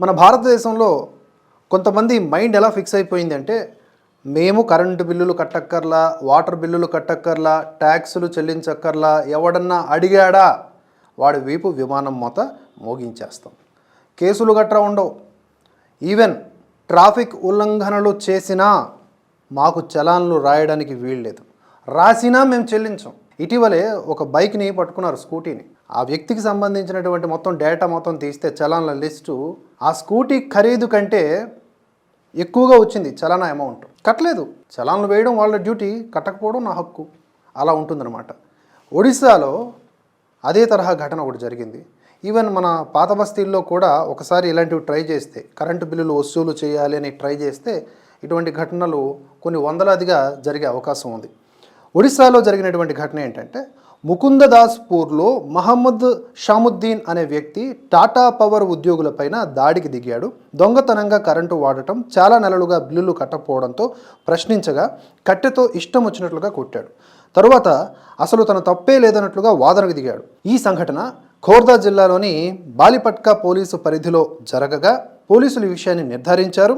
మన భారతదేశంలో కొంతమంది మైండ్ ఎలా ఫిక్స్ అయిపోయింది అంటే మేము కరెంటు బిల్లులు కట్టక్కర్లా వాటర్ బిల్లులు కట్టక్కర్లా ట్యాక్సులు చెల్లించక్కర్లా ఎవడన్నా అడిగాడా వాడి వీపు విమానం మూత మోగించేస్తాం. కేసులు గట్రా ఉండవు. ఈవెన్ ట్రాఫిక్ ఉల్లంఘనలు చేసినా మాకు చలాన్లు రాయడానికి వీల్లేదు రాసినా మేము చెల్లించాం. ఇటీవలే ఒక బైక్ని పట్టుకున్నారు స్కూటీని. ఆ వ్యక్తికి సంబంధించినటువంటి మొత్తం డేటా మొత్తం తీస్తే చలాన్ల లిస్టు ఆ స్కూటీ ఖరీదు కంటే ఎక్కువగా వచ్చింది చలానా అమౌంట్. కట్టలేదు. చలాన్లు వేయడం వాళ్ళ డ్యూటీ కట్టకపోవడం నా హక్కు. అలా ఉంటుందన్నమాట. ఒడిశాలో అదే తరహా ఘటన ఒకటి జరిగింది. ఈవెన్ మన పాత బస్తీల్లో కూడా ఒకసారి ఇలాంటివి ట్రై చేస్తే కరెంటు బిల్లులు వసూలు చేయాలి అని ట్రై చేస్తే ఇటువంటి ఘటనలు కొన్ని వందలాదిగా జరిగే అవకాశం ఉంది. ఒడిశాలో జరిగినటువంటి ఘటన ఏంటంటే ముకుందదాస్పూర్లో మహమ్మద్ షాముద్దీన్ అనే వ్యక్తి టాటా పవర్ ఉద్యోగులపైన దాడికి దిగాడు. దొంగతనంగా కరెంటు వాడటం చాలా నెలలుగా బిల్లులు కట్టకపోవడంతో ప్రశ్నించగా కట్టెతో ఇష్టం వచ్చినట్లుగా కొట్టాడు. తరువాత అసలు తన తప్పే లేదన్నట్లుగా వాదనకు దిగాడు. ఈ సంఘటన ఖోర్దా జిల్లాలోని బాలిపట్కా పోలీసు పరిధిలో జరగగా పోలీసులు ఈ విషయాన్ని నిర్ధారించారు.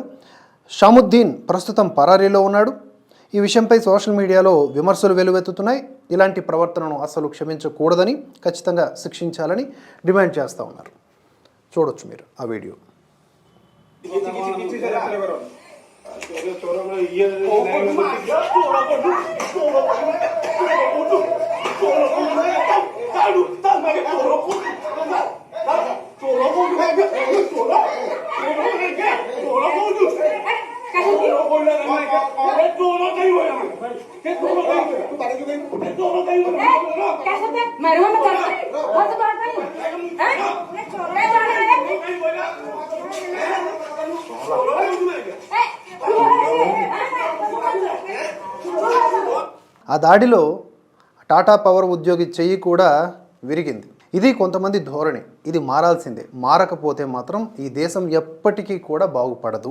షాముద్దీన్ ప్రస్తుతం పరారీలో ఉన్నాడు. ఈ విషయంపై సోషల్ మీడియాలో విమర్శలు వెలువెత్తుతున్నాయి. ఇలాంటి ప్రవర్తనను అసలు క్షమించకూడదని ఖచ్చితంగా శిక్షించాలని డిమాండ్ చేస్తూ ఉన్నారు. చూడొచ్చు మీరు ఆ వీడియో. ఆ దాడిలో టాటా పవర్ ఉద్యోగి చెయ్యి కూడా విరిగింది. ఇది కొంతమంది ధోరణి. ఇది మారాల్సిందే. మారకపోతే మాత్రం ఈ దేశం ఎప్పటికీ కూడా బాగుపడదు.